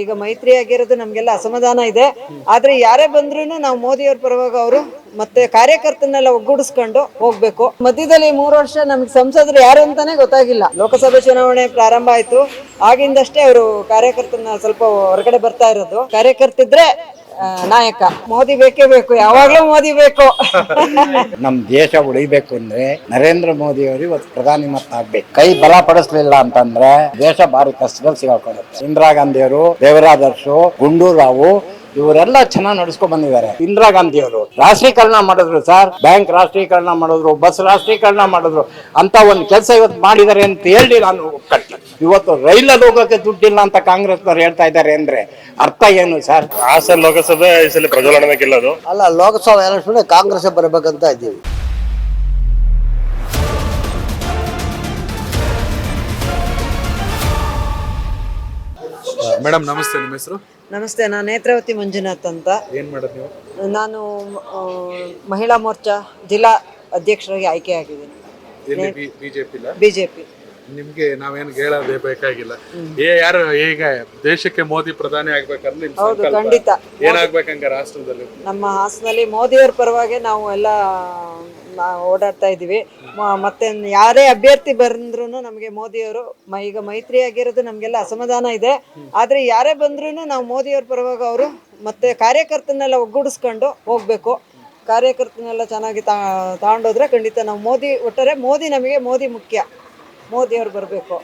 ಈಗ ಮೈತ್ರಿ ಆಗಿರೋದು ನಮ್ಗೆಲ್ಲ ಅಸಮಾಧಾನ ಇದೆ. ಆದ್ರೆ ಯಾರೇ ಬಂದ್ರೂ ನಾವು ಮೋದಿಯವ್ರ ಪರವಾಗಿ ಅವರು ಮತ್ತೆ ಕಾರ್ಯಕರ್ತನೆಲ್ಲ ಒಗ್ಗೂಡಿಸ್ಕೊಂಡು ಹೋಗ್ಬೇಕು. ಮಧ್ಯದಲ್ಲಿ ಮೂರು ವರ್ಷ ನಮ್ಗೆ ಸಂಸದರು ಯಾರು ಅಂತಾನೆ ಗೊತ್ತಾಗಿಲ್ಲ. ಲೋಕಸಭೆ ಚುನಾವಣೆ ಪ್ರಾರಂಭ ಆಯ್ತು. ಆಗಿಂದಷ್ಟೇ ಅವರು ಕಾರ್ಯಕರ್ತನ ಸ್ವಲ್ಪ ಹೊರಗಡೆ ಬರ್ತಾ ಇರೋದು. ಕಾರ್ಯಕರ್ತಿದ್ರೆ ನಾಯಕ. ಮೋದಿ ಬೇಕೇ ಬೇಕು, ಯಾವಾಗ್ಲೂ ಮೋದಿ ಬೇಕು. ನಮ್ ದೇಶ ಉಳಿಬೇಕು ಅಂದ್ರೆ ನರೇಂದ್ರ ಮೋದಿ ಅವರು ಇವತ್ತು ಪ್ರಧಾನಿ ಮತ್ತ ಆಗ್ಬೇಕು ಕೈ ಬಲ ಪಡಿಸ್ಲಿಲ್ಲ ಅಂತಂದ್ರೆ ದೇಶ ಭಾರಿ ಕಷ್ಟದಲ್ಲಿ ಸಿಗಾಕೊಳ್ಳುತ್ತೆ ಇಂದಿರಾ ಗಾಂಧಿ ಅವರು ದೇವರಾದರ್ಶು ಗುಂಡೂರಾವು ಇವರೆಲ್ಲ ಚೆನ್ನಾಗಿ ನಡೆಸ್ಕೊಂಡ್ ಬಂದಿದ್ದಾರೆ. ಇಂದಿರಾ ಗಾಂಧಿ ಅವರು ರಾಷ್ಟ್ರೀಕರಣ ಮಾಡಿದ್ರು ಸರ್. ಬ್ಯಾಂಕ್ ರಾಷ್ಟ್ರೀಕರಣ ಮಾಡಿದ್ರು, ಬಸ್ ರಾಷ್ಟ್ರೀಕರಣ ಮಾಡಿದ್ರು. ಅಂತ ಒಂದು ಕೆಲಸ ಇವತ್ತು ಮಾಡಿದ್ದಾರೆ ಅಂತ ಹೇಳಿ ನಾನು ಒಪ್ಕೊಳ್ತೀನಿ. ಇವತ್ತು ರೈಲಲ್ಲಿ ಹೋಗೋಕೆ ದುಡ್ಡಿಲ್ಲ ಅಂತ ಕಾಂಗ್ರೆಸ್ನವ್ರು ಹೇಳ್ತಾ ಇದ್ದಾರೆ ಅಂದ್ರೆ ಅರ್ಥ ಏನು ಸರ್? ಹಾಸನ ಲೋಕಸಭೆ ಈ ಸಲ ಪ್ರಜ್ವಲನ ಗೆಲ್ಲೋದು? ಅಲ್ಲ ಲೋಕಸಭೆ ಎಲೆಕ್ಷನ್ ಕಾಂಗ್ರೆಸ್ ಬರಬೇಕಂತ ಇದ್ದೀವಿ. ಮೇಡಮ್ ನಮಸ್ತೆ ನಿಮ್ಮ ಹೆಸರು? ನಮಸ್ತೆ ನಾನು ನೇತ್ರಾವತಿ ಮಂಜುನಾಥ್ ಅಂತ. ಏನ್ ಮಾಡೋದು ನೀವು? ನಾನು ಆ, ಮಹಿಳಾ ಮೋರ್ಚಾ ಜಿಲ್ಲಾ ಅಧ್ಯಕ್ಷರಾಗಿ ಆಯ್ಕೆಯಾಗಿದ್ದೀನಿ. ಆಗಿದ್ದೀನಿ ಬಿ ಬಿಜೆಪಿ. ನಿಮ್ಗೆ ನಾವೇನು ಹೇಳೋದೇ ಬೇಕಾಗಿಲ್ಲ. ಏ ಯಾರು ಈಗ ದೇಶಕ್ಕೆ ಮೋದಿ ಪ್ರಧಾನಿ ಆಗ್ಬೇಕಂದ್ರೆ ನಿಮ್ ಹೌದು ಸಂಕಲ್ಪ. ಖಂಡಿತ. ಏನಾಗ್ಬೇಕಂಗ ರಾಷ್ಟ್ರದಲ್ಲಿ? ನಮ್ಮ ಹಾಸನಲ್ಲಿ ಮೋದಿಯವ್ರ ಪರವಾಗಿ ನಾವು ಎಲ್ಲ ಓಡಾಡ್ತಾ ಇದ್ದೀವಿ. ಮ- ಮತ್ತೆ ಯಾರೇ ಅಭ್ಯರ್ಥಿ ಬಂದ್ರು ನಮಗೆ ಮೋದಿಯವರು ಮ- ಈಗ ಮೈತ್ರಿ ಆಗಿರೋದು ನಮಗೆಲ್ಲ ಅಸಮಾಧಾನ ಇದೆ. ಆದ್ರೆ ಯಾರೇ ಬಂದ್ರು ನಾವು ಮೋದಿಯವ್ರ ಪರವಾಗಿ ಅವರು ಮತ್ತೆ ಕಾರ್ಯಕರ್ತನೆಲ್ಲ ಒಗ್ಗೂಡಿಸ್ಕೊಂಡು ಹೋಗ್ಬೇಕು. ಕಾರ್ಯಕರ್ತನೆಲ್ಲ ಚೆನ್ನಾಗಿ ತಾ ತಗೊಂಡೋದ್ರೆ ಖಂಡಿತ ನಾವು ಮೋದಿ ಒಟ್ಟಾರೆ ಮೋದಿ ನಮಗೆ ಮೋದಿ ಮುಖ್ಯ. ಮೋದಿಯವ್ರು ಬರಬೇಕು.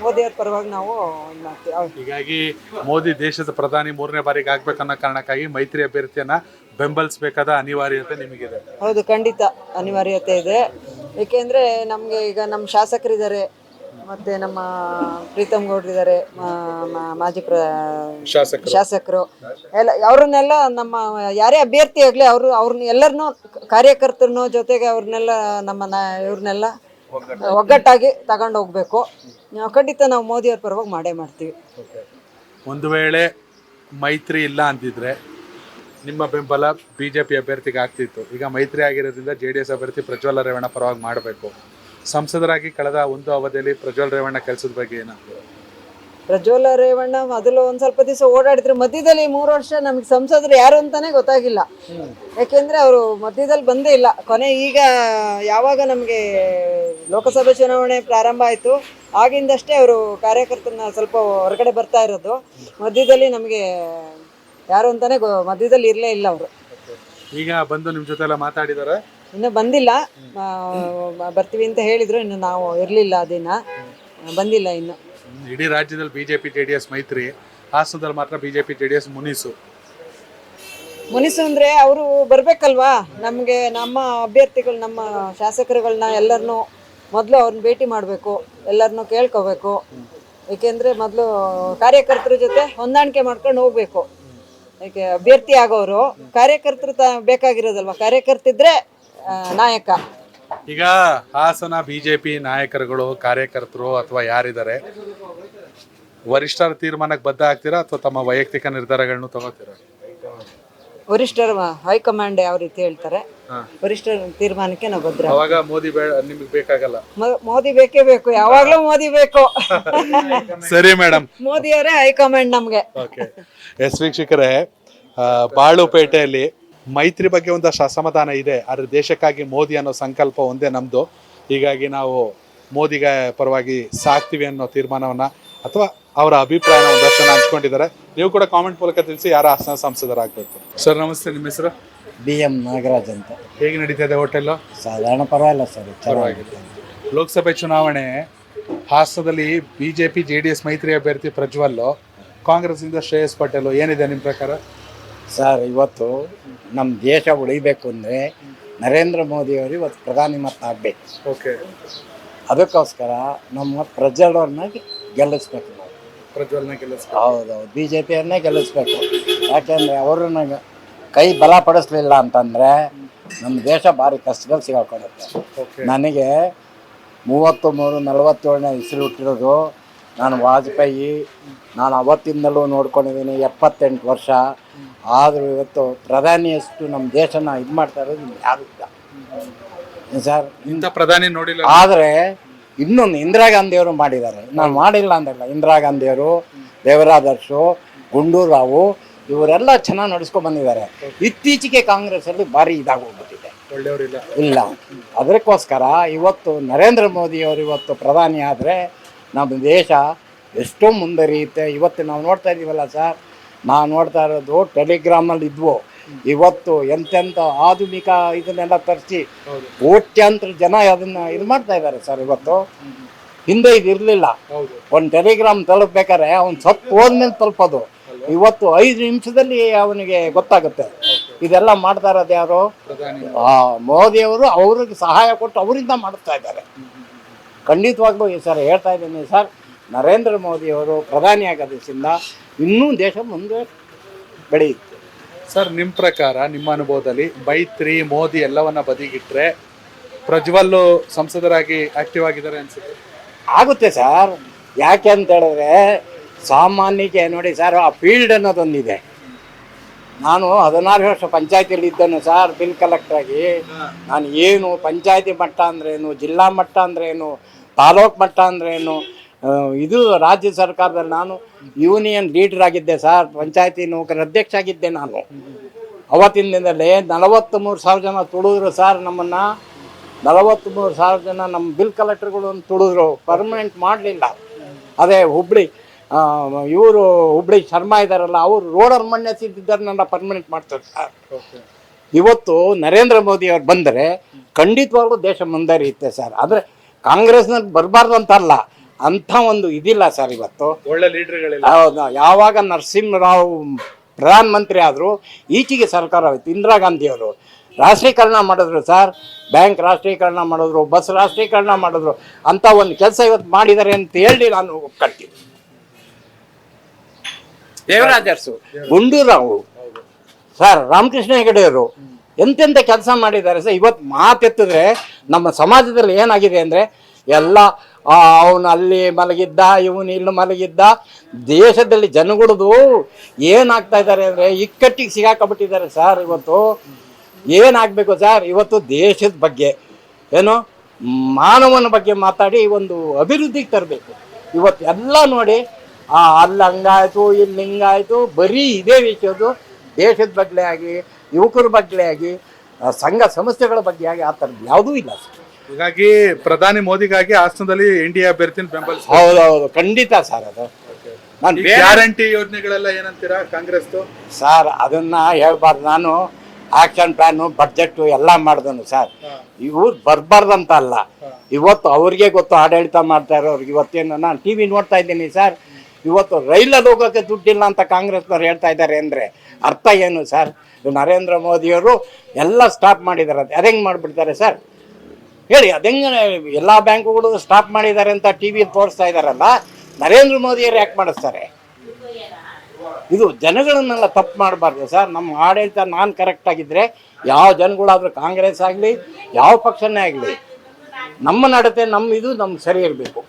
ಮೋದಿಯವ್ರ ಪರವಾಗಿ ನಾವು ಇದ್ ಮಾಡ್ತೀವಿ. ಅವ್ರು- ಹೀಗಾಗಿ ಮೋದಿ ದೇಶದ ಪ್ರಧಾನಿ ಮೂರನೇ ಬಾರಿಗೆ ಆಗ್ಬೇಕನ್ನೋ ಕಾರಣಕ್ಕಾಗಿ ಮೈತ್ರಿ ಅಭ್ಯರ್ಥಿಯನ್ನ ಬೆಂಬಲಿಸಬೇಕಾದ ಅನಿವಾರ್ಯತೆ ನಿಮಗಿದೆ. ಹೌದು ಖಂಡಿತ ಅನಿವಾರ್ಯತೆ ಇದೆ. ಏಕೆಂದರೆ ನಮಗೆ ಈಗ ನಮ್ಮ ಶಾಸಕರಿದ್ದಾರೆ ಮತ್ತು ನಮ್ಮ ಪ್ರೀತಮ್ ಗೌಡ್ರಿದ್ದಾರೆ ಮಾಜಿ ಪ್ರ ಶಾಸಕರು. ಶಾಸಕರು. ಎಲ್ಲ ಅವ್ರನ್ನೆಲ್ಲ ನಮ್ಮ ಯಾರೇ ಅಭ್ಯರ್ಥಿ ಆಗಲಿ ಅವರು ಅವ್ರನ್ನ ಎಲ್ಲರನ್ನೂ ಕಾರ್ಯಕರ್ತರನ್ನೂ ಜೊತೆಗೆ ಅವ್ರನ್ನೆಲ್ಲ ನಮ್ಮ ನಾ ಇವ್ರನ್ನೆಲ್ಲ ಒಗ್ಗಟ್ಟಾಗಿ. ತಗೊಂಡು ಹೋಗ್ಬೇಕು. ನಾವು ಖಂಡಿತ ನಾವು ಮೋದಿಯವ್ರ ಪರವಾಗಿ ಮಾಡೇ ಮಾಡ್ತೀವಿ. ಒಂದು ವೇಳೆ ಮೈತ್ರಿ ಇಲ್ಲ ಅಂತಿದ್ರೆ ನಿಮ್ಮ ಬೆಂಬಲ ಬಿಜೆಪಿ ಅಭ್ಯರ್ಥಿಗೆ ಆಗ್ತಿತ್ತು. ಈಗ ಮೈತ್ರಿ ಆಗಿರೋದ್ರಿಂದ ಜೆ ಡಿ ಎಸ್ ಅಭ್ಯರ್ಥಿ ಪ್ರಜ್ವಲ ರೇವಣ್ಣ ಪರವಾಗಿ ಮಾಡಬೇಕು. ಸಂಸದರಾಗಿ ಕಳೆದ ಒಂದು ಅವಧಿಯಲ್ಲಿ ಪ್ರಜ್ವಲ್ ರೇವಣ್ಣ ಕೆಲಸದ ಬಗ್ಗೆ ಏನಾಗ್ತದೆ? ಪ್ರಜ್ವಲ ರೇವಣ್ಣ ಮೊದಲು ಒಂದು ಸ್ವಲ್ಪ ದಿವಸ ಓಡಾಡಿದ್ರು. ಮಧ್ಯದಲ್ಲಿ ಮೂರು ವರ್ಷ ನಮ್ಗೆ ಸಂಸದರು ಯಾರು ಅಂತಾನೆ ಗೊತ್ತಾಗಿಲ್ಲ. ಯಾಕೆಂದ್ರೆ ಅವರು ಮಧ್ಯದಲ್ಲಿ ಬಂದೇ ಇಲ್ಲ. ಕೊನೆ ಈಗ ಯಾವಾಗ ನಮಗೆ ಲೋಕಸಭೆ ಚುನಾವಣೆ ಪ್ರಾರಂಭ ಆಯ್ತು ಆಗಿಂದಷ್ಟೇ ಅವರು ಕಾರ್ಯಕರ್ತನ ಸ್ವಲ್ಪ ಹೊರಗಡೆ ಬರ್ತಾ ಇರೋದು. ಮಧ್ಯದಲ್ಲಿ ನಮಗೆ ಯಾರು ಅಂತಾನೆ ಗೊ- ಮಧ್ಯದಲ್ಲಿ ಇರಲೇ ಇಲ್ಲ ಅವರು. ಈಗ ಬಂದು ನಿಮ್ಮ ಜೊತೆ ಎಲ್ಲ ಮಾತಾಡಿದಾರೆ? ಇನ್ನು ಬಂದಿಲ್ಲ. ಆ, ಬರ್ತೀವಿ ಅಂತ ಹೇಳಿದ್ರು ಇನ್ನು ನಾವು ಇರಲಿಲ್ಲ ದಿನ ಬಂದಿಲ್ಲ ಇನ್ನು. ಇಡೀ ರಾಜ್ಯದಲ್ಲಿ ಬಿಜೆಪಿ ಜೆ ಡಿ ಎಸ್ ಮೈತ್ರಿ ಹಾಸನದಲ್ಲಿ ಮಾತ್ರ ಬಿಜೆಪಿ ಜೆ ಡಿ ಎಸ್ ಮುನಿಸು. ಮುನಿಸು ಅಂದ್ರೆ ಅವರು ಬರ್ಬೇಕಲ್ವಾ? ನಮಗೆ ನಮ್ಮ ಅಭ್ಯರ್ಥಿಗಳು ನಮ್ಮ ಶಾಸಕರುಗಳನ್ನ ಎಲ್ಲರನ್ನೂ ಮೊದಲು ಅವ್ರನ್ನ ಭೇಟಿ ಮಾಡಬೇಕು ಎಲ್ಲರನ್ನೂ ಕೇಳ್ಕೋಬೇಕು. ಏಕೆಂದರೆ ಮೊದಲು ಕಾರ್ಯಕರ್ತರ ಜೊತೆ ಹೊಂದಾಣಿಕೆ ಮಾಡ್ಕೊಂಡು ಹೋಗ್ಬೇಕು. ಯಾಕೆ ಅಭ್ಯರ್ಥಿ ಆಗೋರು ಕಾರ್ಯಕರ್ತರು ತ ಬೇಕಾಗಿರೋದಲ್ವ? ಕಾರ್ಯಕರ್ತಿದ್ರೆ ನಾಯಕ. ಈಗ ಹಾಸನ ಬಿಜೆಪಿ ನಾಯಕರುಗಳು ಕಾರ್ಯಕರ್ತರು ಅಥವಾ ಯಾರಿದ್ದಾರೆ ವರಿಷ್ಠರ ತೀರ್ಮಾನಕ್ಕೆ ಬದ್ಧ ಆಗ್ತೀರಾ ಅಥವಾ ತಮ್ಮ ವೈಯಕ್ತಿಕ ನಿರ್ಧಾರಗಳನ್ನು ತಗೋತೀರಾ? ವರಿಷ್ಠರ ಹೈಕಮಾಂಡ್ ಯಾವ ರೀತಿ ಹೇಳ್ತಾರೆ? ವರಿಷ್ಠರ ತೀರ್ಮಾನಕ್ಕೆ ನಾವು ಭದ್ರ ಅವಾಗ ಮೋದಿ ಬೇಡ ನಿಮಗೆ ಬೇಕಾಗಲ್ಲ. ಮೊ- ಮೋದಿ ಬೇಕೇ ಬೇಕು ಯಾವಾಗಲೂ ಮೋದಿ ಬೇಕು. ಸರಿ ಮೇಡಮ್. ಮೋದಿಯವರೇ ಹೈಕಮಾಂಡ್ ನಮಗೆ. ಓಕೆ. ಎಸ್ ವೀಕ್ಷಕರೇ ಆ, ಬಾಳುಪೇಟೆಯಲ್ಲಿ ಮೈತ್ರಿ ಬಗ್ಗೆ ಒಂದಷ್ಟು ಅಸಮಾಧಾನ ಇದೆ ಆದರೆ ದೇಶಕ್ಕಾಗಿ ಮೋದಿ ಅನ್ನೋ ಸಂಕಲ್ಪ ಒಂದೇ ನಮ್ಮದು ಹೀಗಾಗಿ ನಾವು ಮೋದಿಗೆ ಪರವಾಗಿ ಸಾಕ್ತೀವಿ ಅನ್ನೋ ತೀರ್ಮಾನವನ್ನ ಅಥವಾ ಅವರ ಅಭಿಪ್ರಾಯನ ಒಂದಷ್ಟು ಜನ ಹಂಚ್ಕೊಂಡಿದ್ದಾರೆ. ನೀವು ಕೂಡ ಕಾಮೆಂಟ್ ಮೂಲಕ ತಿಳಿಸಿ ಯಾರ ಹಾಸನ ಸಂಸದರಾಗಬೇಕು. ಸರ್ ನಮಸ್ತೆ ನಿಮ್ಮ ಹೆಸರು? ಬಿ ಎಂ ನಾಗರಾಜ್ ಅಂತ. ಹೇಗೆ ನಡೀತಾ ಇದೆ ಹೋಟೆಲ್ ಸಾಧಾರಣ ಪರವಾಗಿಲ್ಲ ಸರ್ ಚೆನ್ನಾಗಿದೆ. ಲೋಕಸಭೆ ಚುನಾವಣೆ ಹಾಸನದಲ್ಲಿ ಬಿಜೆಪಿ ಜೆ ಡಿ ಎಸ್ ಮೈತ್ರಿ ಅಭ್ಯರ್ಥಿ ಪ್ರಜ್ವಲ್ ಕಾಂಗ್ರೆಸ್ಸಿಂದ ಶ್ರೇಯಸ್ ಪಟೇಲ್ ಏನಿದೆ ನಿಮ್ಮ ಪ್ರಕಾರ? ಸರ್ ಇವತ್ತು ನಮ್ಮ ದೇಶ ಉಳಿಬೇಕು ಅಂದರೆ ನರೇಂದ್ರ ಮೋದಿಯವರು ಇವತ್ತು ಪ್ರಧಾನಿ ಮತ್ತ ಆಗ್ಬೇಕು ಓಕೆ ಅದಕ್ಕೋಸ್ಕರ ನಮ್ಮ ಪ್ರಜ್ವಲವ್ರನ್ನ ಗೆಲ್ಲಿಸ್ಬೇಕು. ನಾವು ಪ್ರಜ್ವಲ್ನ ಕೆಲಸ ಹೌದೌದು. ಬಿ ಜೆ ಪಿಯನ್ನೇ ಗೆಲ್ಲಿಸ್ಬೇಕು. ಯಾಕೆಂದರೆ ನಂಗೆ ಕೈ ಬಲ ಪಡಿಸ್ಲಿಲ್ಲ ಅಂತಂದರೆ ನಮ್ಮ ದೇಶ ಭಾರಿ ಕಷ್ಟದಲ್ಲಿ ಸಿಗಾಕೊಳ್ಳುತ್ತೆ. ನನಗೆ ಮೂವತ್ತು ಮೂರು ನಲವತ್ತೇಳನೇ ಹೆಸರು ಹುಟ್ಟಿರೋದು. ನಾನು ವಾಜಪೇಯಿ ನಾನು ಅವತ್ತಿಂದಲೂ ನೋಡ್ಕೊಂಡಿದ್ದೀನಿ ಎಪ್ಪತ್ತೆಂಟು ವರ್ಷ. ಆದರೂ ಇವತ್ತು ಪ್ರಧಾನಿಯಷ್ಟು ನಮ್ಮ ದೇಶನ ಇದು ಮಾಡ್ತಾ ಇರೋದು ಯಾರು ಇಲ್ಲ. ಸರ್? ಇಂಥ ಪ್ರಧಾನಿ ನೋಡಿಲ್ಲ. ಆದರೆ ಇನ್ನೊಂದು ಇಂದಿರಾ ಗಾಂಧಿಯವರು ಮಾಡಿದ್ದಾರೆ. ನಾನು ಮಾಡಿಲ್ಲ ಅಂದಲ್ಲ. ಇಂದಿರಾ ಗಾಂಧಿಯವರು ದೇವರಾದರ್ಶು ಗುಂಡೂರಾವು ಇವರೆಲ್ಲ ಚೆನ್ನಾಗಿ ನಡೆಸ್ಕೊಂಡು ಬಂದಿದ್ದಾರೆ. ಇತ್ತೀಚೆಗೆ ಕಾಂಗ್ರೆಸ್ಸಲ್ಲಿ ಭಾರಿ ಇದಾಗೋಗ್ಬಿಟ್ಟಿದೆ ಇಲ್ಲ. ಅದಕ್ಕೋಸ್ಕರ ಇವತ್ತು ನರೇಂದ್ರ ಮೋದಿಯವರು ಇವತ್ತು ಪ್ರಧಾನಿ ಆದರೆ ನಮ್ಮ ದೇಶ ಎಷ್ಟೋ ಮುಂದರಿಯುತ್ತೆ ಇವತ್ತು ನಾವು ನೋಡ್ತಾ ಇದ್ದೀವಲ್ಲ ಸರ್. ನಾವು ನೋಡ್ತಾ ಇರೋದು ಟೆಲಿಗ್ರಾಮಲ್ಲಿ ಇದ್ವು. ಇವತ್ತು ಎಂತೆಂಥ ಆಧುನಿಕ ಇದನ್ನೆಲ್ಲ ತರಿಸಿ ಕೋಟ್ಯಾಂತರ ಜನ ಅದನ್ನ ಇದು ಮಾಡ್ತಾ ಇದ್ದಾರೆ ಸರ್ ಇವತ್ತು. ಹಿಂದೆ ಇದು ಇರಲಿಲ್ಲ. ಒಂದು ಟೆಲಿಗ್ರಾಮ್ ತಲುಪಬೇಕಾದ್ರೆ ಅವ್ನು ಸತ್ತು ಹೋದ್ಮೇಲೆ ತಲುಪೋದು. ಇವತ್ತು ಐದು ನಿಮಿಷದಲ್ಲಿ ಅವನಿಗೆ ಗೊತ್ತಾಗುತ್ತೆ. ಇದೆಲ್ಲ ಮಾಡ್ತಾ ಇರೋದು ಯಾರು? ಮೋದಿಯವರು ಅವ್ರಿಗೆ ಸಹಾಯ ಕೊಟ್ಟು ಅವರಿಂದ ಮಾಡ್ತಾ ಇದ್ದಾರೆ. ಖಂಡಿತವಾಗ್ಲೂ ಈ ಸರ್ ಹೇಳ್ತಾ ಇದ್ದೀನಿ ಸರ್ ನರೇಂದ್ರ ಮೋದಿಯವರು ಪ್ರಧಾನಿ ಆಗೋದ್ರಿಂದ ಇನ್ನೂ ದೇಶ ಮುಂದೆ ಬೆಳೆಯುತ್ತೆ. ಸರ್ ನಿಮ್ಮ ಪ್ರಕಾರ, ನಿಮ್ಮ ಅನುಭವದಲ್ಲಿ ಮೈತ್ರಿ, ಮೋದಿ ಎಲ್ಲವನ್ನ ಬದಿಗಿಟ್ರೆ ಪ್ರಜ್ವಲ್ ಸಂಸದರಾಗಿ ಆಕ್ಟಿವ್ ಆಗಿದ್ದಾರೆ ಅನ್ಸುತ್ತೆ? ಆಗುತ್ತೆ ಸರ್. ಯಾಕೆ ಅಂತ ಹೇಳಿದ್ರೆ, ಸಾಮಾನ್ಯಕ್ಕೆ ನೋಡಿ ಸರ್, ಆ ಫೀಲ್ಡ್ ಅನ್ನೋದೊಂದಿದೆ. ನಾನು ಹದಿನಾರು ವರ್ಷ ಪಂಚಾಯತಿಯಲ್ಲಿ ಇದ್ದನು ಸರ್ ಬಿಲ್ ಕಲೆಕ್ಟ್ರಾಗಿ ನಾನು ಏನು ಪಂಚಾಯತಿ ಮಟ್ಟ ಅಂದ್ರೇನು ಜಿಲ್ಲಾ ಮಟ್ಟ ಅಂದ್ರೇನು ತಾಲೂಕು ಮಟ್ಟ ಅಂದ್ರೇನು ಇದು ರಾಜ್ಯ ಸರ್ಕಾರದಲ್ಲಿ ನಾನು ಯೂನಿಯನ್ ಲೀಡರ್ ಆಗಿದ್ದೆ ಸರ್ ಪಂಚಾಯತಿ ನೌಕರ ಅಧ್ಯಕ್ಷ ಆಗಿದ್ದೆ ನಾನು. ಅವತ್ತಿನ ದಿನದಲ್ಲಿ ನಲವತ್ತು ಮೂರು ಸಾವಿರ ಜನ ತುಳಿದ್ರು ಸರ್ ನಮ್ಮನ್ನು. ನಲವತ್ತು ಮೂರು ಸಾವಿರ ಜನ ನಮ್ಮ ಬಿಲ್ ಕಲೆಕ್ಟರ್ಗಳು ತುಳಿದ್ರು ಪರ್ಮನೆಂಟ್ ಮಾಡಲಿಲ್ಲ. ಅದೇ ಹುಬ್ಳಿ ಇವರು ಹುಬ್ಳಿ ಶರ್ಮಾ ಇದ್ದಾರಲ್ಲ ಅವರು ರೋಡರ್ ಮಣ್ಣೆ ನನ್ನ ಪರ್ಮನೆಂಟ್ ಮಾಡ್ತಾರೆ ಸರ್. ಇವತ್ತು ನರೇಂದ್ರ ಮೋದಿ ಅವ್ರು ಬಂದರೆ ಖಂಡಿತವಾಗ್ಲೂ ದೇಶ ಮುಂದರಿಯುತ್ತೆ ಸರ್. ಆದರೆ ಕಾಂಗ್ರೆಸ್ನಲ್ಲಿ ಬರಬಾರ್ದು ಅಂತ ಅಲ್ಲ ಅಂಥ ಒಂದು ಇದಿಲ್ಲ ಸರ್ ಇವತ್ತು. ಒಳ್ಳೆ ಲೀಡರ್ಗಳಿಲ್ಲ. ಹೌದು ಯಾವಾಗ ನರಸಿಂಹರಾವ್ ಪ್ರಧಾನಮಂತ್ರಿ ಆದರೂ ಈಚೆಗೆ ಸರ್ಕಾರ ಆಯಿತು ಇಂದಿರಾ ಗಾಂಧಿಯವರು. ರಾಷ್ಟ್ರೀಕರಣ ಮಾಡಿದ್ರು ಸರ್ ಬ್ಯಾಂಕ್ ರಾಷ್ಟ್ರೀಕರಣ ಮಾಡಿದ್ರು ಬಸ್ ರಾಷ್ಟ್ರೀಕರಣ ಮಾಡಿದ್ರು ಅಂತ ಒಂದು ಕೆಲಸ ಇವತ್ತು ಮಾಡಿದ್ದಾರೆ ಅಂತ ಹೇಳಿ ನಾನು ಒಪ್ಕೊಳ್ತೀನಿ. ದೇವರಾಜರ್ಸು ಗುಂಡೂರಾವು ಸರ್ ರಾಮಕೃಷ್ಣ ಹೆಗಡೆಯವರು ಎಂತೆಂಥ ಕೆಲಸ ಮಾಡಿದ್ದಾರೆ ಸರ್ ಇವತ್ತು ಮಾತೆತ್ತಿದ್ರೆ ನಮ್ಮ ಸಮಾಜದಲ್ಲಿ ಏನಾಗಿದೆ ಅಂದರೆ ಎಲ್ಲ ಅವನು ಅಲ್ಲಿ ಮಲಗಿದ್ದ, ಇವನು ಇಲ್ಲಿ ಮಲಗಿದ್ದ, ದೇಶದಲ್ಲಿ ಜನಗಳದು ಏನಾಗ್ತಾ ಇದ್ದಾರೆ ಅಂದರೆ ಇಕ್ಕಟ್ಟಿಗೆ ಸಿಗಾಕಬಿಟ್ಟಿದ್ದಾರೆ ಸರ್ ಇವತ್ತು. ಏನಾಗಬೇಕು ಸರ್? ಇವತ್ತು ದೇಶದ ಬಗ್ಗೆ, ಏನು, ಮಾನವನ ಬಗ್ಗೆ ಮಾತಾಡಿ ಒಂದು ಅಭಿವೃದ್ಧಿಗೆ ತರಬೇಕು. ಇವತ್ತು ಎಲ್ಲ ನೋಡಿ ಅಲ್ಲಿ ಹಂಗಾಯಿತು, ಇಲ್ಲಿ ಹಿಂಗಾಯಿತು, ಬರೀ ಇದೇ ವಿಷಯದ್ದು, ದೇಶದ ಬಗ್ಗೆ ಆಗಿ ಯುವಕರ ಬಗ್ಗೆ ಆಗಿ ಸಂಘ, ಸಂಸ್ಥೆಗಳ ಬಗ್ಗೆ ಆಗಿ ಆ ಥರದ್ದು ಯಾವುದೂ ಇಲ್ಲ ಸರ್. ಹೀಗಾಗಿ ಪ್ರಧಾನಿ ಮೋದಿಗಾಗಿ ಹಾಸನದಲ್ಲಿ ಇಂಡಿಯಾ ಅಭ್ಯರ್ಥಿನ ಬೆಂಬಲ ಹೌದೌದು ಖಂಡಿತ ಸರ್ ಅದು. ನಾನು ಗ್ಯಾರಂಟಿ ಯೋಜನೆಗಳೆಲ್ಲ ಏನಂತೀರಾ ಕಾಂಗ್ರೆಸ್ ಸರ್ ಅದನ್ನ ಹೇಳ್ಬಾರ್ದು. ನಾನು ಆಕ್ಷನ್ ಪ್ಲಾನು ಬಡ್ಜೆಟ್ ಎಲ್ಲ ಮಾಡಿದನು ಸರ್. ಇವ್ರು ಬರ್ಬಾರ್ದಂತ ಅಲ್ಲ. ಇವತ್ತು ಅವ್ರಿಗೆ ಗೊತ್ತು ಆಡಳಿತ ಮಾಡ್ತಾ ಇರೋರಿಗೆ ಇವತ್ತೇನು ನಾನು ಟಿ ವಿ ನೋಡ್ತಾ ಇದ್ದೀನಿ ಸರ್. ಇವತ್ತು ರೈಲಲ್ಲಿ ಹೋಗೋಕ್ಕೆ ದುಡ್ಡಿಲ್ಲ ಅಂತ ಕಾಂಗ್ರೆಸ್ನವ್ರು ಹೇಳ್ತಾ ಇದ್ದಾರೆ ಅಂದರೆ ಅರ್ಥ ಏನು ಸರ್? ನರೇಂದ್ರ ಮೋದಿಯವರು ಎಲ್ಲ ಸ್ಟಾಪ್ ಮಾಡಿದ್ದಾರೆ. ಅದು ಹೆಂಗೆ ಮಾಡಿಬಿಡ್ತಾರೆ ಸರ್? ಹೇಳಿ ಅದೆಂಗೆ ಎಲ್ಲ ಬ್ಯಾಂಕುಗಳು ಸ್ಟಾಪ್ ಮಾಡಿದ್ದಾರೆ ಅಂತ ಟಿ ವಿಯಲ್ಲಿ ತೋರಿಸ್ತಾ ಇದ್ದಾರಲ್ಲ ನರೇಂದ್ರ ಮೋದಿಯವರು ಯಾಕೆ ಮಾಡಿಸ್ತಾರೆ? ಇದು ಜನಗಳನ್ನೆಲ್ಲ ತಪ್ಪು ಮಾಡಬಾರ್ದು ಸರ್. ನಮ್ಮ ಆಡಳಿತ ನಾನು ಕರೆಕ್ಟ್ ಆಗಿದ್ರೆ ಯಾವ ಜನಗಳಾದರೂ ಕಾಂಗ್ರೆಸ್ ಆಗಲಿ ಯಾವ ಪಕ್ಷನೇ ಆಗಲಿ ನಮ್ಮ ನಡತೆ ನಮ್ಮ ಇದು ನಮ್ಮ ಸರಿ ಇರಬೇಕು.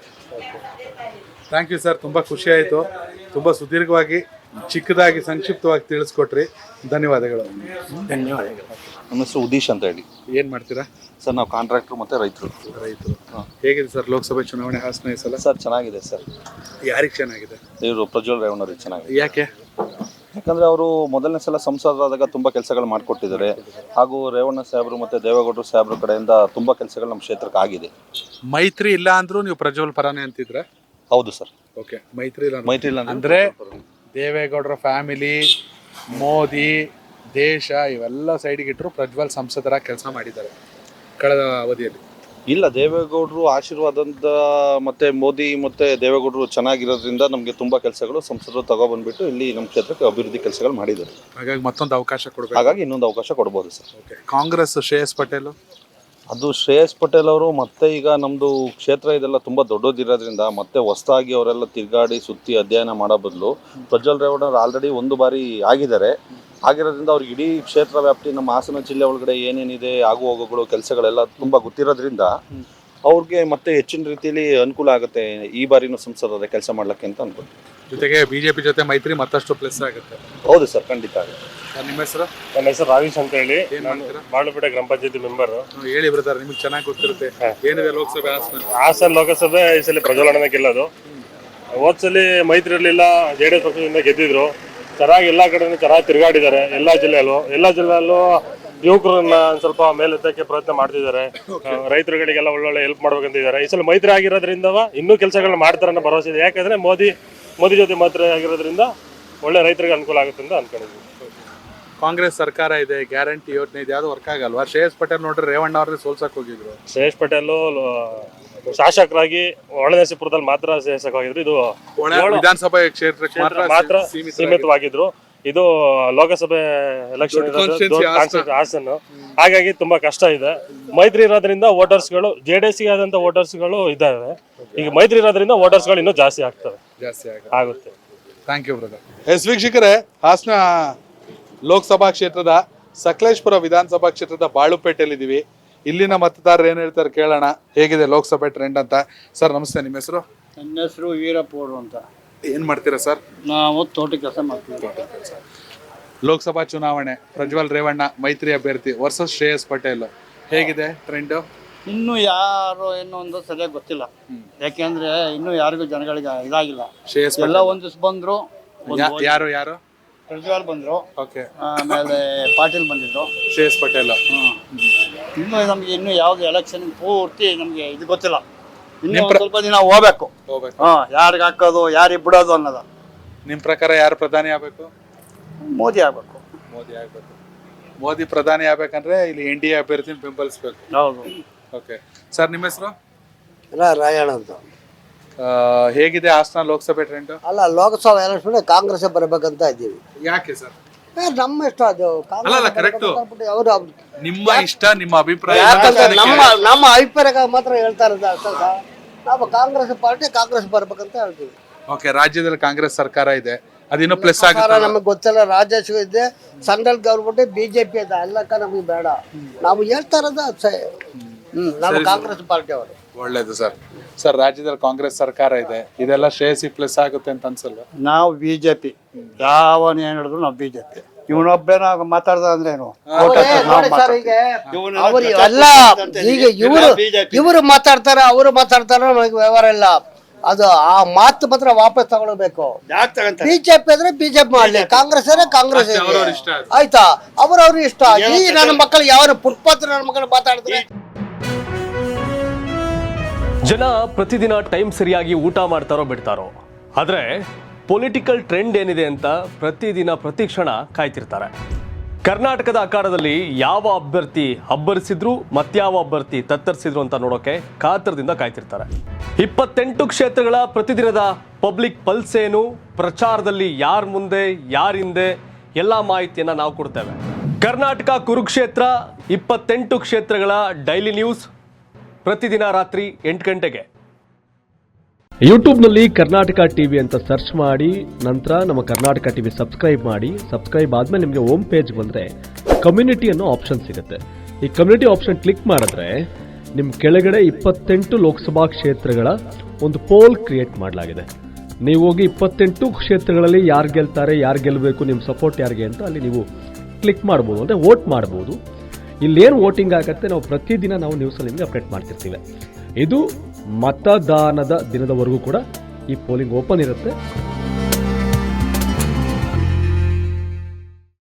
ಥ್ಯಾಂಕ್ ಯು ಸರ್ ತುಂಬಾ ಖುಷಿ ಆಯಿತು. ತುಂಬಾ ಸುದೀರ್ಘವಾಗಿ ಚಿಕ್ಕದಾಗಿ ಸಂಕ್ಷಿಪ್ತವಾಗಿ ತಿಳಿಸ್ಕೊಟ್ರಿ. ಧನ್ಯವಾದಗಳು. ಧನ್ಯವಾದಗಳು. ನಮ್ಮ ಹೆಸರು ಉದೀಶ್ ಅಂತ ಹೇಳಿ. ಏನ್ ಮಾಡ್ತೀರಾ? ಸರ್ ನಾವು ಕಾಂಟ್ರಾಕ್ಟರ್ ಮತ್ತೆ ರೈತರು. ರೈತರು. ಹೇಗಿದೆ ಸರ್ ಲೋಕಸಭೆ ಚುನಾವಣೆ ಹಾಸನ ಈ ಸಲ? ಸರ್ ಚೆನ್ನಾಗಿದೆ ಸರ್. ಯಾರಿಗೆ ಚೆನ್ನಾಗಿದೆ? ಇವರು ಪ್ರಜ್ವಲ್ ರೇವಣ್ಣವ್ರಿಗೆ ಚೆನ್ನಾಗಿದೆ. ಯಾಕೆ? ಯಾಕಂದ್ರೆ ಅವರು ಮೊದಲನೇ ಸಲ ಸಂಸದರಾದಾಗ ತುಂಬಾ ಕೆಲಸಗಳು ಮಾಡಿಕೊಟ್ಟಿದ್ದಾರೆ. ಹಾಗೂ ರೇವಣ್ಣ ಸಾಹೇಬರು ಮತ್ತೆ ದೇವೇಗೌಡರು ಸಾಹೇಬ್ರ ಕಡೆಯಿಂದ ತುಂಬಾ ಕೆಲಸಗಳು ನಮ್ಮ ಕ್ಷೇತ್ರಕ್ಕೆ ಆಗಿದೆ. ಮೈತ್ರಿ ಇಲ್ಲ ಅಂದ್ರೂ ನೀವು ಪ್ರಜ್ವಲ್ ಪರಾನೇ ಅಂತಿದ್ರೆ? ಹೌದು ಸರ್. ಓಕೆ ಮೈತ್ರಿ ಇಲ್ಲ ಮೈತ್ರಿ ಇಲ್ಲ ಅಂದ್ರೆ ಅಂದ್ರೆ ದೇವೇಗೌಡರ ಫ್ಯಾಮಿಲಿ ಮೋದಿ ದೇಶ ಇವೆಲ್ಲ ಸೈಡಿಗೆ ಇಟ್ಟರು ಪ್ರಜ್ವಲ್ ಸಂಸದರ ಕೆಲಸ ಮಾಡಿದ್ದಾರೆ ಕಳೆದ ಅವಧಿಯಲ್ಲಿ. ಇಲ್ಲ ದೇವೇಗೌಡರು ಆಶೀರ್ವಾದಂತ ಮತ್ತೆ ಮೋದಿ ಮತ್ತೆ ದೇವೇಗೌಡರು ಚೆನ್ನಾಗಿರೋದ್ರಿಂದ ನಮಗೆ ತುಂಬಾ ಕೆಲಸಗಳು ಸಂಸದರು ತಗೊಬಂದ್ಬಿಟ್ಟು ಇಲ್ಲಿ ನಮ್ಮ ಕ್ಷೇತ್ರಕ್ಕೆ ಅಭಿವೃದ್ಧಿ ಕೆಲಸಗಳು ಮಾಡಿದ್ದಾರೆ. ಹಾಗಾಗಿ ಮತ್ತೊಂದು ಅವಕಾಶ ಕೊಡಬೇಕು. ಹಾಗಾಗಿ ಇನ್ನೊಂದು ಅವಕಾಶ ಕೊಡ್ಬೋದು ಸರ್. ಓಕೆ ಕಾಂಗ್ರೆಸ್ ಶ್ರೇಯಸ್ ಪಟೇಲ್? ಅದು ಶ್ರೇಯಸ್ ಪಟೇಲ್ ಅವರು ಮತ್ತೆ ಈಗ ನಮ್ಮದು ಕ್ಷೇತ್ರ ಇದೆಲ್ಲ ತುಂಬ ದೊಡ್ಡದಿರೋದ್ರಿಂದ ಮತ್ತೆ ಹೊಸದಾಗಿ ಅವರೆಲ್ಲ ತಿರುಗಾಡಿ ಸುತ್ತಿ ಅಧ್ಯಯನ ಮಾಡೋ ಬದಲು ಪ್ರಜ್ವಲ್ ರೇವಣ್ಣವ್ರು ಆಲ್ರೆಡಿ ಒಂದು ಬಾರಿ ಆಗಿದ್ದಾರೆ. ಆಗಿರೋದ್ರಿಂದ ಅವ್ರಿಗೆ ಇಡೀ ಕ್ಷೇತ್ರ ವ್ಯಾಪ್ತಿ ನಮ್ಮ ಹಾಸನ ಜಿಲ್ಲೆ ಒಳಗಡೆ ಏನೇನಿದೆ ಆಗು ಹೋಗುಗಳು ಕೆಲಸಗಳೆಲ್ಲ ತುಂಬ ಗೊತ್ತಿರೋದ್ರಿಂದ ಅವ್ರಿಗೆ ಮತ್ತೆ ಹೆಚ್ಚಿನ ರೀತಿಯಲ್ಲಿ ಅನುಕೂಲ ಆಗುತ್ತೆ ಈ ಬಾರಿನೂ ಸಂಸದದ ಕೆಲಸ ಮಾಡ್ಲಿಕ್ಕೆ ಅಂತ ಅನ್ಕೊಂತೀನಿ ಜೊತೆಗೆ ಬಿಜೆಪಿ ಜೊತೆ ಮೈತ್ರಿ ಮತ್ತಷ್ಟು ಪ್ಲಸ್ ಆಗುತ್ತೆ. ಹೌದು ಸರ್ ಖಂಡಿತ ಆಗುತ್ತೆ. ಸರ್, ನಿಮ್ಮ ಹೆಸರು? ನನ್ನ ಹೆಸರು ರಾಜೇಶ್ ಅಂತ ಹೇಳಿ. ಏನ್ ಮಾಡ್ತೀರಾ? ಬಾಳುಪೇಟೆ ಗ್ರಾಮ ಪಂಚಾಯತಿ ಮೆಂಬರ್ ಹ್ಮ್, ಹೇಳಿ ಬ್ರದರ್ ನಿಮ್ಗೆ ಚೆನ್ನಾಗಿ ಗೊತ್ತಿರುತ್ತೆ. ಏನಿದೆ ಲೋಕಸಭೆ ಹಾಸನ? ಹಾಸನ ಲೋಕಸಭೆ ಈ ಸಲ ಪ್ರಜ್ವಲನ ಗೆಲ್ಲೋದು. ಹೋದ್ಸಲಿ ಮೈತ್ರಿ ಇರಲಿಲ್ಲ ಜೆ ಡಿ ಎಸ್ ಪಕ್ಷದಿಂದ ಗೆದ್ದಿದ್ರು. ಚೆನ್ನಾಗಿ ಎಲ್ಲ ಕಡೆನೂ ಚೆನ್ನಾಗಿ ತಿರುಗಾಡಿದ್ದಾರೆ. ಎಲ್ಲ ಜಿಲ್ಲೆಯಲ್ಲೂ. ಎಲ್ಲ ಜಿಲ್ಲೆಯಲ್ಲೂ ಯುವಕರನ್ನ ಒಂದ್ ಸ್ವಲ್ಪ ಮೇಲೆತ್ತಕ್ಕೆ ಪ್ರಯತ್ನ ಮಾಡ್ತಿದ್ದಾರೆ. ರೈತರುಗಳಿಗೆಲ್ಲ ಒಳ್ಳೊಳ್ಳೆ ಹೆಲ್ಪ್ ಮಾಡ್ಬೇಕಂತಿದ್ದಾರೆ. ಈ ಸಲ ಮೈತ್ರಿ ಆಗಿರೋದ್ರಿಂದ ಇನ್ನೂ ಕೆಲಸಗಳನ್ನ ಮಾಡ್ತಾರೆ ಅನ್ನೋ ಭರವಸೆ ಇದೆ. ಯಾಕಂದ್ರೆ ಮೋದಿ ಮೋದಿ ಜೊತೆ ಮೈತ್ರಿ ಆಗಿರೋದ್ರಿಂದ ಒಳ್ಳೆ ರೈತರಿಗೆ ಅನುಕೂಲ ಆಗುತ್ತೆ ಅಂತ ಅನ್ಕೊಂಡಿದ್ವಿ ಕಾಂಗ್ರೆಸ್ ಸರ್ಕಾರ ಇದೆ ಗ್ಯಾರಂಟಿ ಯೋಜನೆ ಇದೆ. ಯಾವ್ದು ವರ್ಕ್ ಆಗಲ್ವಾ? ಶ್ರೇಯಸ್ ಪಟೇಲ್ ನೋಡ್ರಿ ರೇವಣ್ಣ ಅವ್ರನ್ನ ಸೋಲ್ಸಕ್ ಹೋಗಿದ್ರು. ಶ್ರೇಯಸ್ ಪಟೇಲ್ ಶಾಸಕರಾಗಿ ಒಳನರಸೀಪುರದಲ್ಲಿ ಮಾತ್ರ ಶಾಸಕವಾಗಿದ್ರು. ಇದು ವಿಧಾನಸಭೆ ಕ್ಷೇತ್ರಕ್ಕೆ ಕ್ಷೇತ್ರ ಮಾತ್ರ ಸೀಮಿತವಾಗಿದ್ರು. ಇದು ಲೋಕಸಭೆ ಎಲೆಕ್ಷನ್ ಹಾಸನ. ಹಾಗಾಗಿ ತುಂಬಾ ಕಷ್ಟ ಇದೆ. ಮೈತ್ರಿ ಇರೋದ್ರಿಂದ ವೋಟರ್ಸ್ಗಳು ಜೆ ಡಿ ಎಸ್ ಆದಂತ ವೋಟರ್ಸ್ಗಳು ಇದ್ದಾವೆ ಈಗ ಮೈತ್ರಿ ಇರೋದ್ರಿಂದ ವೋಟರ್ಸ್ಗಳು ಇನ್ನೂ ಜಾಸ್ತಿ ಆಗ್ತವೆ. ಜಾಸ್ತಿ ಆಗುತ್ತೆ. ಥ್ಯಾಂಕ್ ಯು ಬ್ರದರ್ ಎಸ್ ವೀಕ್ಷಕರೇ ಹಾಸನ ಲೋಕಸಭಾ ಕ್ಷೇತ್ರದ ಸಕಲೇಶ್ಪುರ ವಿಧಾನಸಭಾ ಕ್ಷೇತ್ರದ ಬಾಳುಪೇಟೆಯಲ್ಲಿದ್ದೀವಿ. ಇಲ್ಲಿನ ಮತದಾರರು ಏನ್ ಹೇಳ್ತಾರೆ ಕೇಳೋಣ. ಹೇಗಿದೆ ಲೋಕಸಭೆ ಟ್ರೆಂಡ್ ಅಂತ? ಸರ್ ನಮಸ್ತೆ ನಿಮ್ಮ ಹೆಸರು? ನನ್ನ ಹೆಸರು ವೀರಪ್ಪ ಅಂತ. ಏನ್ ಮಾಡ್ತೀರಾ ಸರ್? ನಾವು ತೋಟ ಕೆಲಸ ಮಾಡ್ತೀವಿ. ಲೋಕಸಭಾ ಚುನಾವಣೆ ಪ್ರಜ್ವಲ್ ರೇವಣ್ಣ ಮೈತ್ರಿ ಅಭ್ಯರ್ಥಿ ವರ್ಸಸ್ ಶ್ರೇಯಸ್ ಪಟೇಲ್. ಹೇಗಿದೆ ಟ್ರೆಂಡ್ ಇನ್ನು ಯಾರು ಏನು ಒಂದು ಸರಿಯಾಗಿ ಗೊತ್ತಿಲ್ಲ. ಯಾಕೆಂದ್ರೆ ಇನ್ನು ಯಾರಿಗೂ ಜನಗಳಿಗೆ ಇದಾಗಿಲ್ಲ. ಶ್ರೇಯಸ್ ಎಲ್ಲ ಪಟೇಲ್. ಒಂದ್ ದಿವ್ಸ ಬಂದ್ರು ಒಂದ್ ಯಾ- ಯಾರು ಯಾರು? ಪ್ರಜ್ವಲ್ ಬಂದ್ರು. ಓಕೆ. ಆಮೇಲೆ ಪಾಟೀಲ್ ಬಂದಿದ್ರು. ಶ್ರೇಯಸ್ ಪಟೇಲ್. ಹ್ಮ್. ಇನ್ನೂ ನಮಗೆ ಇನ್ನು ಯಾವ್ದು ಎಲೆಕ್ಷನ್ ಪೂರ್ತಿ ನಮಗೆ ಇದು ಗೊತ್ತಿಲ್ಲ. ಇನ್ನು ಒಂದ್ ಸ್ವಲ್ಪ ದಿನ ಹೋಗ್ಬೇಕು. ಹೋಗ್ಬೇಕು. ಹಾ ಯಾರಿಗೆ ಹಾಕೋದು ಯಾರಿಗೆ ಬಿಡೋದು ಅನ್ನೋದು. ನಿಮ್ ಪ್ರಕಾರ ಯಾರು ಪ್ರಧಾನಿ ಆಗ್ಬೇಕು? ಮೋದಿ ಆಗ್ಬೇಕು. ಮೋದಿ ಆಗ್ಬೇಕು. ಮೋದಿ ಪ್ರಧಾನಿ ಆಗ್ಬೇಕಂದ್ರೆ ಇಲ್ಲಿ ಎನ್ ಡಿ ಎ ಅಭ್ಯರ್ಥಿನ ಬೆಂಬಲಿಸ್ಬೇಕು. ಹೌದು. ಓಕೆ. ಸರ್ ನಿಮ್ಮ ಹೆಸರು? ಇಲ್ಲ ರಾಯಣ್ಣ ಅಂತ. ಹೇಗಿದೆ ಹಾಸನ ಲೋಕಸಭೆ ಟ್ರೆಂಡ್ ಅಲ್ಲ ಲೋಕಸಭಾ ಎಲೆಕ್ಷನ್ ಕಾಂಗ್ರೆಸ್ ಬರಬೇಕಂತ ಇದ್ದೀವಿ. ಯಾಕೆ ಸರ್? ನಮ್ಮ ಇಷ್ಟ ಅದು. ಅಲ್ಲ, ಅಲ್ಲ, correct. ಅವರು ನಿಮ್ಮ ಇಷ್ಟ ನಿಮ್ಮ ಅಭಿಪ್ರಾಯ ನಮ್ಮ ನಮ್ಮ ಅಭಿಪ್ರಾಯ ಮಾತ್ರ ಹೇಳ್ತಾ ಇರೋದು ಅಷ್ಟೇ ಸರ್. ನಾವು ಕಾಂಗ್ರೆಸ್ ಪಾರ್ಟಿ ಕಾಂಗ್ರೆಸ್ ಬರ್ಬೇಕಂತ ಹೇಳ್ತೀವಿ. ಓಕೆ ರಾಜ್ಯದಲ್ಲಿ ಕಾಂಗ್ರೆಸ್ ಸರ್ಕಾರ ಇದೆ. ಅದಿನ್ನೂ ಪ್ಲಸ್ ಸರ್ಕಾರ ಆಗುತ್ತೆ ನಮಗೆ ಗೊತ್ತಿಲ್ಲ ರಾಜ್ಯ ಇದೆ. ಸೆಂಟ್ರಲ್ ಗೌರ್ಮೆಂಟ್ ಬಿಜೆಪಿ ಇದೆ ಎಲ್ಲಕ್ಕ ನಮಗೆ ಬೇಡ. ನಾವು ಹೇಳ್ತಾ ಇರೋದು ಹ್ಮ್ ನಾವು ಕಾಂಗ್ರೆಸ್ ಪಾರ್ಟಿ ಅವರು. ಒಳ್ಳೇದು ಸರ್. ಸರ್ ರಾಜ್ಯದಲ್ಲಿ ಕಾಂಗ್ರೆಸ್ ಸರ್ಕಾರ ಇದೆ. ಇದೆಲ್ಲ ಶ್ರೇಯಸಿ ಪ್ಲಸ್ ಆಗುತ್ತೆ ಅಂತ ಅನ್ಸಲ್ಲ ನಾವು ಬಿಜೆಪಿ. ಯಾವನ್ ಏನ್ ಹೇಳಿದ್ರು ನಾವು ಬಿಜೆಪಿ. ಇವನೊಬ್ಬನ ಮಾತಾಡ್ದ ಅಂದ್ರೆ ಏನು? ನೋಡಿ ಸರ್ ಈಗ ಅವರು ಎಲ್ಲ ಈಗ ಇವರು ಇವರು ಮಾತಾಡ್ತಾರೆ ಅವರು ಮಾತಾಡ್ತಾರ ನಮಗೆ ವ್ಯವಹಾರ ಇಲ್ಲ. ಅದು ಆ ಮಾತು ಮಾತ್ರ ವಾಪಸ್ ತಗೊಳ್ಬೇಕು. ಬಿಜೆಪಿ ಅಂದ್ರೆ ಬಿಜೆಪಿ ಮಾಡ್ಲಿ ಕಾಂಗ್ರೆಸ್ ಅಂದ್ರೆ ಕಾಂಗ್ರೆಸ್. ಆಯ್ತಾ? ಅವ್ರವ್ರ ಇಷ್ಟ. ಈ ನನ್ನ ಮಕ್ಕಳು ಯಾವ ಫುಟ್ಪಾತ್ ನನ್ನ ಮಕ್ಕಳು ಮಾತಾಡಿದ್ರೆ? ಜನ ಪ್ರತಿದಿನ ಟೈಮ್ ಸರಿಯಾಗಿ ಊಟ ಮಾಡ್ತಾರೋ ಬಿಡ್ತಾರೋ. ಆದರೆ ಪೊಲಿಟಿಕಲ್ ಟ್ರೆಂಡ್ ಏನಿದೆ ಅಂತ ಪ್ರತಿದಿನ ಪ್ರತಿ ಕ್ಷಣ ಕಾಯ್ತಿರ್ತಾರೆ. ಕರ್ನಾಟಕದ ಆಕಾರದಲ್ಲಿ ಯಾವ ಅಭ್ಯರ್ಥಿ ಅಬ್ಬರಿಸಿದ್ರು ಮತ್ಯಾವ ಅಭ್ಯರ್ಥಿ ತತ್ತರಿಸಿದ್ರು ಅಂತ ನೋಡೋಕೆ ಕಾತರದಿಂದ ಕಾಯ್ತಿರ್ತಾರೆ. ಇಪ್ಪತ್ತೆಂಟು ಕ್ಷೇತ್ರಗಳ ಪ್ರತಿದಿನದ ಪಬ್ಲಿಕ್ ಪಲ್ಸ್ ಏನು, ಪ್ರಚಾರದಲ್ಲಿ ಯಾರ ಮುಂದೆ, ಯಾರ ಹಿಂದೆ, ಎಲ್ಲ ಮಾಹಿತಿಯನ್ನ ನಾವು ಕೊಡ್ತೇವೆ. ಕರ್ನಾಟಕ ಕುರುಕ್ಷೇತ್ರ, ಇಪ್ಪತ್ತೆಂಟು ಕ್ಷೇತ್ರಗಳ ಡೈಲಿ ನ್ಯೂಸ್ ಪ್ರತಿದಿನ ರಾತ್ರಿ ಎಂಟು ಗಂಟೆಗೆ. ಯೂಟ್ಯೂಬ್ನಲ್ಲಿ ಕರ್ನಾಟಕ ಟಿವಿ ಅಂತ ಸರ್ಚ್ ಮಾಡಿ, ನಂತರ ನಮ್ಮ ಕರ್ನಾಟಕ ಟಿವಿ ಸಬ್ಸ್ಕ್ರೈಬ್ ಮಾಡಿ, ಸಬ್ಸ್ಕ್ರೈಬ್ ಆದಮೇಲೆ ನಿಮಗೆ ಹೋಮ್ ಪೇಜ್ ಬಂದರೆ ಕಮ್ಯುನಿಟಿ ಅನ್ನೋ ಆಪ್ಷನ್ ಸಿಗುತ್ತೆ. ಈ ಕಮ್ಯುನಿಟಿ ಆಪ್ಷನ್ ಕ್ಲಿಕ್ ಮಾಡಿದ್ರೆ ನಿಮ್ಮ ಕೆಳಗಡೆ ಇಪ್ಪತ್ತೆಂಟು ಲೋಕಸಭಾ ಕ್ಷೇತ್ರಗಳ ಒಂದು ಪೋಲ್ ಕ್ರಿಯೇಟ್ ಮಾಡಲಾಗಿದೆ. ನೀವು ಹೋಗಿ ಇಪ್ಪತ್ತೆಂಟು ಕ್ಷೇತ್ರಗಳಲ್ಲಿ ಯಾರು ಗೆಲ್ತಾರೆ, ಯಾರು ಗೆಲ್ಲಬೇಕು ನಿಮ್ಮ ಸಪೋರ್ಟ್ ಯಾರಿಗೆ ಅಂತ ಅಲ್ಲಿ ನೀವು ಕ್ಲಿಕ್ ಮಾಡ್ಬೋದು, ಅಂದರೆ ವೋಟ್ ಮಾಡ್ಬೋದು. ಇಲ್ಲೇನು ವೋಟಿಂಗ್ ಆಗುತ್ತೆ, ನಾವು ಪ್ರತಿದಿನ ನಾವು ನ್ಯೂಸಲ್ಲಿ ನಿಮಗೆ ಅಪ್ಡೇಟ್ ಮಾಡ್ತಿರ್ತೀವಿ. ಇದು ಮತದಾನದ ದಿನದವರೆಗೂ ಕೂಡ ಈ ಪೋಲಿಂಗ್ ಓಪನ್ ಇರುತ್ತೆ.